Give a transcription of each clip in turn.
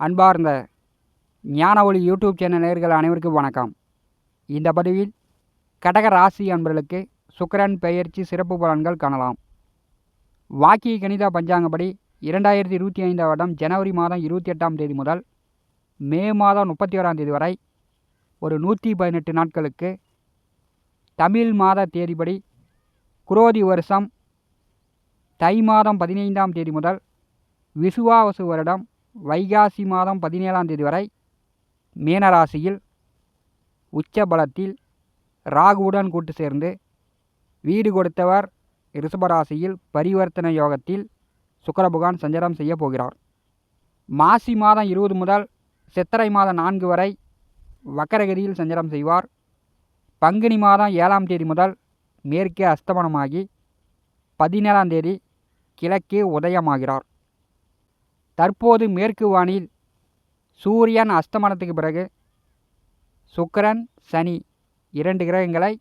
அன்பார்ந்த ஞான ஒளி யூடியூப் சேனல் நேர்கள் அனைவருக்கும் வணக்கம். இந்த பதிவில் கடக ராசி அன்பர்களுக்கு சுக்கரன் பெயர்ச்சி சிறப்பு பலன்கள் காணலாம். வாக்கிய கணித பஞ்சாங்கப்படி இரண்டாயிரத்தி இருபத்தி ஐந்தாம் வருடம் ஜனவரி மாதம் இருபத்தி எட்டாம் தேதி முதல் மே மாதம் முப்பத்தி ஓராம் தேதி வரை ஒரு நூற்றி பதினெட்டு நாட்களுக்கு தமிழ் மாத தேதிப்படி குரோதி வருஷம் தை மாதம் பதினைந்தாம் தேதி முதல் விசுவாவசு வருடம் வைகாசி மாதம் பதினேழாம் தேதி வரை மீனராசியில் உச்ச பலத்தில் ராகுவுடன் கூட்டு சேர்ந்து வீடு கொடுத்தவர் ரிஷபராசியில் பரிவர்த்தனை யோகத்தில் சுக்கரபகவான் சஞ்சாரம் செய்ய போகிறார். மாசி மாதம் இருபது முதல் சித்திரை மாதம் நான்கு வரை வக்கரகதியில் சஞ்சாரம் செய்வார். பங்குனி மாதம் ஏழாம் தேதி முதல் மேற்கே அஸ்தமனமாகி பதினேழாம் தேதி கிழக்கே உதயமாகிறார். தற்போது மேற்கு வானில் சூரியன் அஸ்தமனத்துக்கு பிறகு சுக்கிரன் சனி இரண்டு கிரகங்களை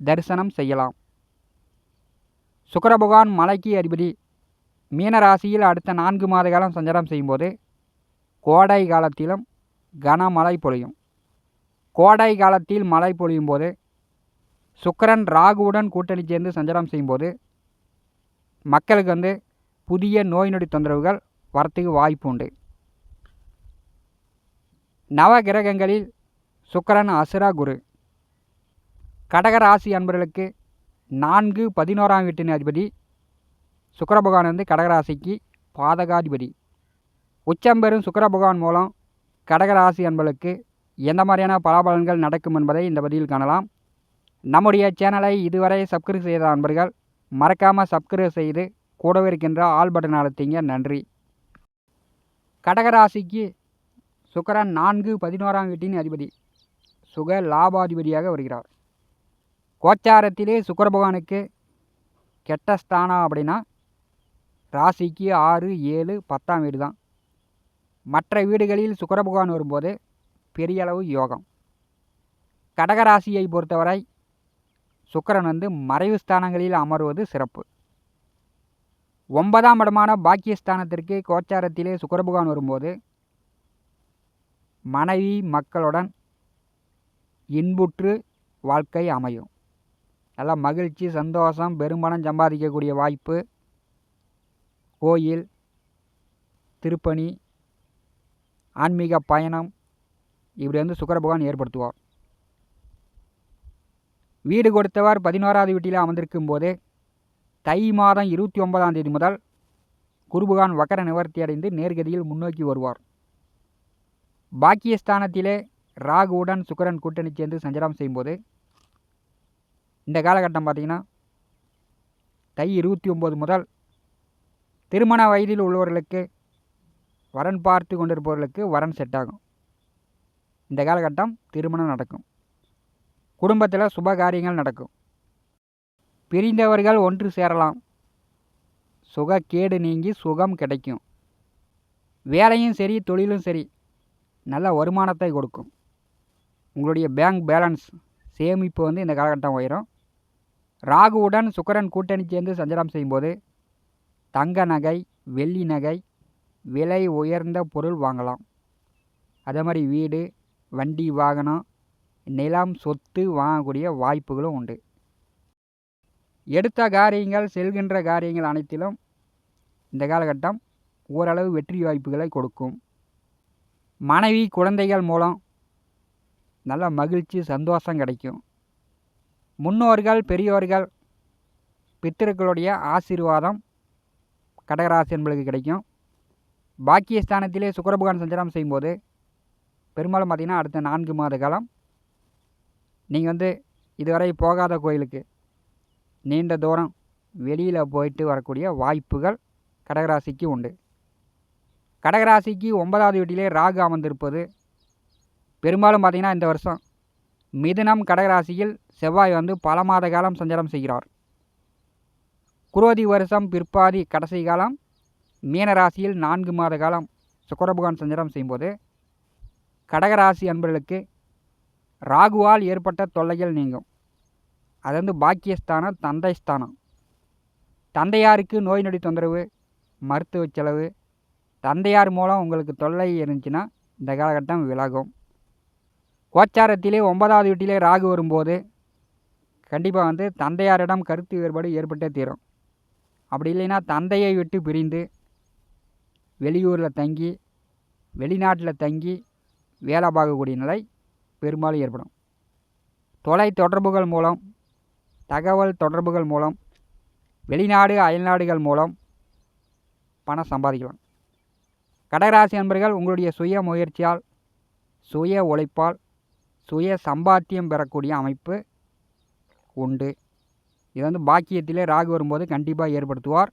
தரிசனம் செய்யலாம். சுக்கிர பகவான் மலைக்கு அதிபதி மீனராசியில் அடுத்த நான்கு மாத காலம் சஞ்சாரம் செய்யும்போது கோடை காலத்திலும் கனமழை பொழியும். கோடை காலத்தில் மழை பொழியும் போது சுக்கிரன் ராகுவுடன் கூட்டணி சேர்ந்து சஞ்சாரம் செய்யும்போது மக்களுக்கு வந்து புதிய நோய் நொடி தொந்தரவுகள் வரத்துக்கு வாய்ப்பு உண்டு. நவ கிரகங்களில் சுக்கரன் அசுரா குரு. கடகராசி அன்பர்களுக்கு நான்கு பதினோராம் வீட்டின் அதிபதி சுக்கர பகவான் வந்து கடகராசிக்கு பாதகாதிபதி. உச்சம்பெரும் சுக்கர பகவான் மூலம் கடகராசி அன்பர்களுக்கு எந்த மாதிரியான பலாபலன்கள் நடக்கும் என்பதை இந்த பதிவில் காணலாம். நம்முடைய சேனலை இதுவரை சப்ஸ்கிரைப் செய்த அன்பர்கள் மறக்காமல் சப்ஸ்கிரைப் செய்து கூடவே இருக்கின்ற ஆல் பட்டன் அழுத்திங்க. நன்றி. கடகராசிக்கு சுக்கரன் நான்கு பதினோராம் வீட்டின் அதிபதி. சுக லாபாதிபதியாக வருகிறார். கோச்சாரத்திலே சுக்கர பகவானுக்கு கெட்ட ஸ்தானம் அப்படின்னா ராசிக்கு ஆறு ஏழு பத்தாம் வீடு தான் மற்ற வீடுகளில் சுக்கர பகவான் வரும்போது பெரிய அளவு யோகம். கடகராசியை பொறுத்தவரை சுக்கரன் வந்து மறைவு ஸ்தானங்களில் அமர்வது சிறப்பு. ஒன்பதாம் இடமான பாக்கியஸ்தானத்திற்கு கோச்சாரத்திலே சுக்கிர வரும்போது மனைவி மக்களுடன் இன்புற்று வாழ்க்கை அமையும். நல்லா மகிழ்ச்சி சந்தோஷம் பெரும்பணம் சம்பாதிக்கக்கூடிய வாய்ப்பு. கோயில் திருப்பணி ஆன்மீக பயணம் இப்படி வந்து சுக்கரபகவான் ஏற்படுத்துவார். வீடு கொடுத்தவர் பதினோராவது வீட்டில் அமர்ந்திருக்கும் போது தை மாதம் இருபத்தி ஒன்பதாம் தேதி முதல் குருபகான் வக்கர நிவர்த்தி அடைந்து நேர்கதியில் முன்னோக்கி வருவார். பாக்கியஸ்தானத்திலே ராகுவுடன் சுக்கரன் கூட்டணி சேர்ந்து சஞ்சாரம் செய்யும்போது இந்த காலகட்டம் பார்த்திங்கன்னா தை இருபத்தி ஒம்பது முதல் திருமண வயதில் உள்ளவர்களுக்கு வரன் பார்த்து கொண்டிருப்பவர்களுக்கு வரன் செட் ஆகும். இந்த காலகட்டம் திருமணம் நடக்கும். குடும்பத்தில் சுப காரியங்கள் நடக்கும். பிரிந்தவர்கள் ஒன்று சேரலாம். சுகக்கேடு நீங்கி சுகம் கிடைக்கும். வேலையும் சரி தொழிலும் சரி நல்ல வருமானத்தை கொடுக்கும். உங்களுடைய பேங்க் பேலன்ஸ் சேமிப்பு வந்து இந்த காலகட்டம் உயரும். ராகுவுடன் சுக்கரன் கூட்டணி சேர்ந்து சஞ்சாரம் செய்யும்போது தங்க நகை வெள்ளி நகை விலை உயர்ந்த பொருள் வாங்கலாம். அதே மாதிரி வீடு வண்டி வாகனம் நிலம் சொத்து வாங்கக்கூடிய வாய்ப்புகளும் உண்டு. எடுத்த காரியங்கள் செல்கின்ற காரியங்கள் அனைத்திலும் இந்த காலகட்டம் ஓரளவு வெற்றி வாய்ப்புகளை கொடுக்கும். மனைவி குழந்தைகள் மூலம் நல்ல மகிழ்ச்சி சந்தோஷம் கிடைக்கும். முன்னோர்கள் பெரியோர்கள் பித்தர்களுடைய ஆசீர்வாதம் கடகராசி என்பளுக்கு கிடைக்கும். பாக்கியஸ்தானத்திலே சுக்கரபகவான் சஞ்சாரம் செய்யும்போது பெரும்பாலும் பார்த்திங்கன்னா அடுத்த நான்கு மாத காலம் நீங்கள் வந்து இதுவரை போகாத கோயிலுக்கு நீண்ட தூரம் வெளியில் போயிட்டு வரக்கூடிய வாய்ப்புகள் கடகராசிக்கு உண்டு. கடகராசிக்கு ஒன்பதாவது வீட்டிலே ராகு அமர்ந்திருப்பது பெரும்பாலும் பார்த்திங்கன்னா இந்த வருஷம் மிதுனம் கடகராசியில் செவ்வாய் வந்து பல மாத காலம் சஞ்சாரம் செய்கிறார். குரோதி வருஷம் பிற்பாதி கடைசி காலம் மீனராசியில் நான்கு மாத காலம் சுக்கரபகவான் சஞ்சாரம் செய்யும்போது கடகராசி அன்பர்களுக்கு ராகுவால் ஏற்பட்ட தொல்லைகள் நீங்கும். அது வந்து பாக்கியஸ்தானம் தந்தை ஸ்தானம் தந்தையாருக்கு நோய் நொடி தொந்தரவு மருத்துவ செலவு. தந்தையார் மூலம் உங்களுக்கு தொல்லை இருந்துச்சுன்னா இந்த காலகட்டம் விலகும். கோச்சாரத்திலே ஒன்பதாவது வீட்டிலே ராகு வரும்போது கண்டிப்பாக வந்து தந்தையாரிடம் கருத்து வேறுபாடு ஏற்பட்டே தீரும். அப்படி இல்லைன்னா தந்தையை விட்டு பிரிந்து வெளியூரில் தங்கி வெளிநாட்டில் தங்கி வேலை பார்க்கக்கூடிய நிலை பெரும்பாலும் ஏற்படும். தொலை தொடர்புகள் மூலம் தகவல் தொடர்புகள் மூலம் வெளிநாடு அயல்நாடுகள் மூலம் பணம் சம்பாதிக்கலாம். கடகராசி நண்பர்கள் உங்களுடைய சுய முயற்சியால் சுய உழைப்பால் சுய சம்பாத்தியம் பெறக்கூடிய அமைப்பு உண்டு. இது வந்து பாக்கியத்திலே ராகு வரும்போது கண்டிப்பாக ஏற்படுத்துவார்.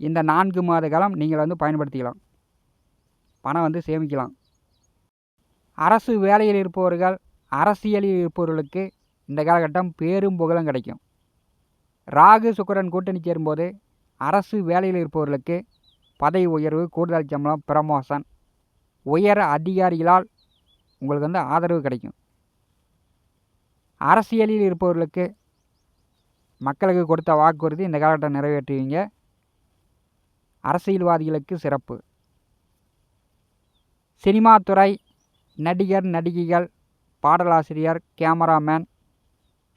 இந்த நான்கு மாத காலம் நீங்கள் வந்து பயன்படுத்திக்கலாம். பணம் வந்து சேமிக்கலாம். அரசு வேலையில் இருப்பவர்கள் அரசியலில் இருப்பவர்களுக்கு இந்த காலகட்டம் பேரும் புகழும் கிடைக்கும். ராகு சுக்கரன் கூட்டணி சேரும்போது அரசு வேலையில் இருப்பவர்களுக்கு பதவி உயர்வு கூடுதல் சம்பளம் பிரமோஷன் உயர் அதிகாரிகளால் உங்களுக்கு வந்து ஆதரவு கிடைக்கும். அரசியலில் இருப்பவர்களுக்கு மக்களுக்கு கொடுத்த வாக்குறுதி இந்த காலகட்டம் நிறைவேற்றுவீங்க. அரசியல்வாதிகளுக்கு சிறப்பு. சினிமா துறை நடிகர் நடிகைகள் பாடலாசிரியர் கேமராமேன்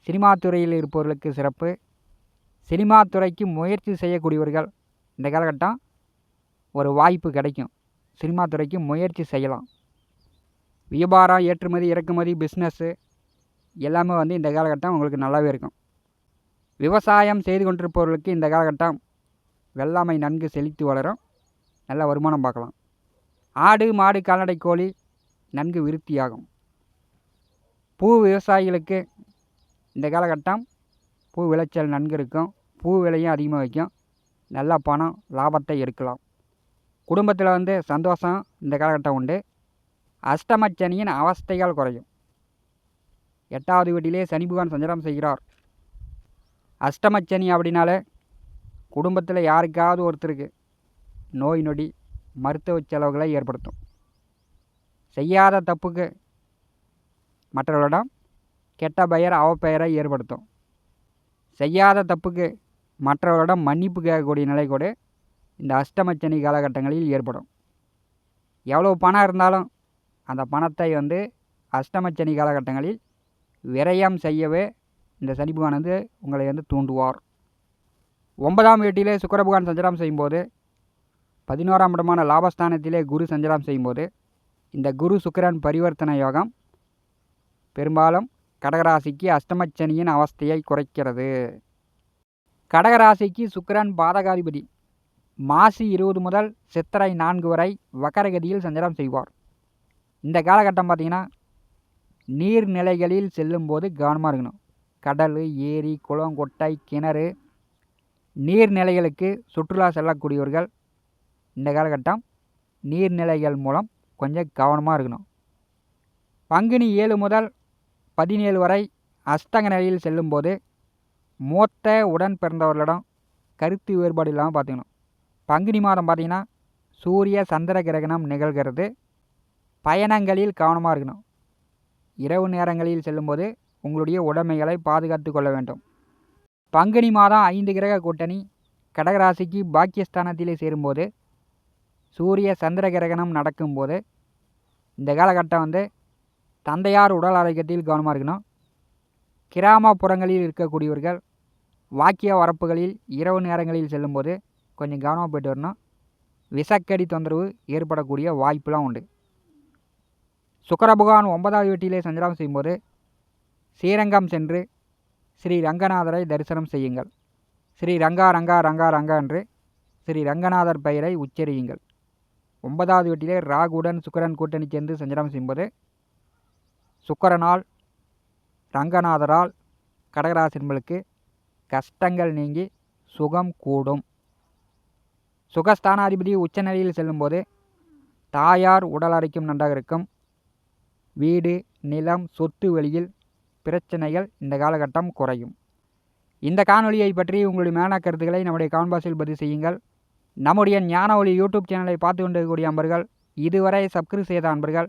சினிமா துறையில் இருப்பவர்களுக்கு சிறப்பு. சினிமா துறைக்கு முயற்சி செய்யக்கூடியவர்கள் இந்த காலகட்டம் ஒரு வாய்ப்பு கிடைக்கும். சினிமா துறைக்கு முயற்சி செய்யலாம். வியாபாரம் ஏற்றுமதி இறக்குமதி பிஸ்னஸ்ஸு எல்லாமே வந்து இந்த காலகட்டம் உங்களுக்கு நல்லாவே இருக்கும். விவசாயம் செய்து கொண்டிருப்பவர்களுக்கு இந்த காலகட்டம் வெள்ளாமை நன்கு செழித்து வளரும். நல்ல வருமானம் பார்க்கலாம். ஆடு மாடு கால்நடை கோழி நன்கு விருத்தியாகும். பூ விவசாயிகளுக்கு இந்த காலகட்டம் பூ விளைச்சல் நன்கு இருக்கும். பூ விலையும் அதிகமாக வைக்கும் நல்ல பணம் லாபத்தை எடுக்கலாம். குடும்பத்தில் வந்து சந்தோஷம் இந்த காலகட்டம் உண்டு. அஷ்டமச்சனியின் அவஸ்தைகள் குறையும். எட்டாவது வீட்டிலே சனி பகவான் சஞ்சாரம் செய்கிறார். அஷ்டமச்சனி அப்படின்னாலே குடும்பத்தில் யாருக்காவது ஒருத்தருக்கு நோய் நொடி மருத்துவ செலவுகளை ஏற்படுத்தும். செய்யாத தப்புக்கு மற்றவர்களிடம் கெட்ட பெயர் அவப்பெயரை ஏற்படுத்தும். செய்யாத தப்புக்கு மற்றவர்களிடம் மன்னிப்பு கேட்கக்கூடிய நிலை கூட இந்த அஷ்டமச்சனி காலகட்டங்களில் ஏற்படும். எவ்வளோ பணம் இருந்தாலும் அந்த பணத்தை வந்து அஷ்டமச்சனி காலகட்டங்களில் விரயம் செய்யவே இந்த சனிபகவான் வந்து உங்களை வந்து தூண்டுவார். ஒன்பதாம் வீட்டிலே சுக்கர பகவான் சஞ்சாரம் செய்யும்போது பதினோராம் இடமான லாபஸ்தானத்திலே குரு சஞ்சாரம் செய்யும்போது இந்த குரு சுக்கிரன் பரிவர்த்தனை யோகம் பெரும்பாலும் கடகராசிக்கு அஷ்டமச்சனியின் அவஸ்தையை குறைக்கிறது. கடகராசிக்கு சுக்கிரன் பாதகாதிபதி. மாசி இருபது முதல் சித்திரை நான்கு வரை வக்கரகதியில் சஞ்சாரம் செய்வார். இந்த காலகட்டம் பார்த்திங்கன்னா நீர்நிலைகளில் செல்லும்போது கவனமாக இருக்கணும். கடல் ஏரி குளம் கொட்டை கிணறு நீர்நிலைகளுக்கு சுற்றுலா செல்லக்கூடியவர்கள். இந்த காலகட்டம் நீர்நிலைகள் மூலம் கொஞ்சம் கவனமாக இருக்கணும். பங்குனி ஏழு முதல் பதினேழு வரை அஸ்தங்க நிலையில் செல்லும்போது மூத்த உடன் பிறந்தவர்களிடம் கருத்து வேறுபாடு இல்லாமல் பார்த்துக்கணும் பங்குனி மாதம் பார்த்திங்கன்னா சூரிய சந்திர கிரகணம் நிகழ்கிறது. பயணங்களில் கவனமாக இருக்கணும். இரவு நேரங்களில் செல்லும்போது உங்களுடைய உடைமைகளை பாதுகாத்து கொள்ள வேண்டும். பங்குனி மாதம் ஐந்து கிரக கூட்டணி கடகராசிக்கு பாக்கியஸ்தானத்திலே சேரும்போது சூரிய சந்திர கிரகணம் நடக்கும்போது இந்த காலகட்டம் வந்து தந்தையார் உடல் ஆரோக்கியத்தில் கவனமாக இருக்கணும். கிராமப்புறங்களில் இருக்கக்கூடியவர்கள் வாக்கிய வரப்புகளில் இரவு நேரங்களில் செல்லும்போது கொஞ்சம் கவனமாக போயிட்டு வரணும். விசக்கடி தொந்தரவு ஏற்படக்கூடிய வாய்ப்புலாம் உண்டு. சுக்கர பகவான் ஒன்பதாவது வீட்டிலே சஞ்சாரம் செய்யும்போது ஸ்ரீரங்கம் சென்று ஸ்ரீ ரங்கநாதரை தரிசனம் செய்யுங்கள். ஸ்ரீ ரங்கா ரங்கா ரங்கா ரங்கா என்று ஸ்ரீ ரங்கநாதர் பெயரை உச்சரியுங்கள். ஒன்பதாவது வீட்டிலே ராகுடன் சுக்கரன் கூட்டணி சேர்ந்து சஞ்சாரம் செய்யும்போது சுக்கரனால் ரங்கநாதரால் கடகராசின்பளுக்கு கஷ்டங்கள் நீங்கி சுகம் கூடும். சுகஸ்தானாதிபதி உச்சநிலையில் செல்லும்போது தாயார் உடல் அரைக்கும் நன்றாக இருக்கும். வீடு நிலம் சொத்து வெளியில் பிரச்சனைகள் இந்த காலகட்டம் குறையும். இந்த காணொலியை பற்றி உங்களுடைய மேன கருத்துக்களை நம்முடைய கான்பாஸில் பதிவு செய்யுங்கள். நம்முடைய ஞான ஒளி யூடியூப் சேனலை பார்த்து கொண்டிருக்கக்கூடிய அன்பர்கள் இதுவரை சப்ஸ்கிரைப் செய்த அன்பர்கள்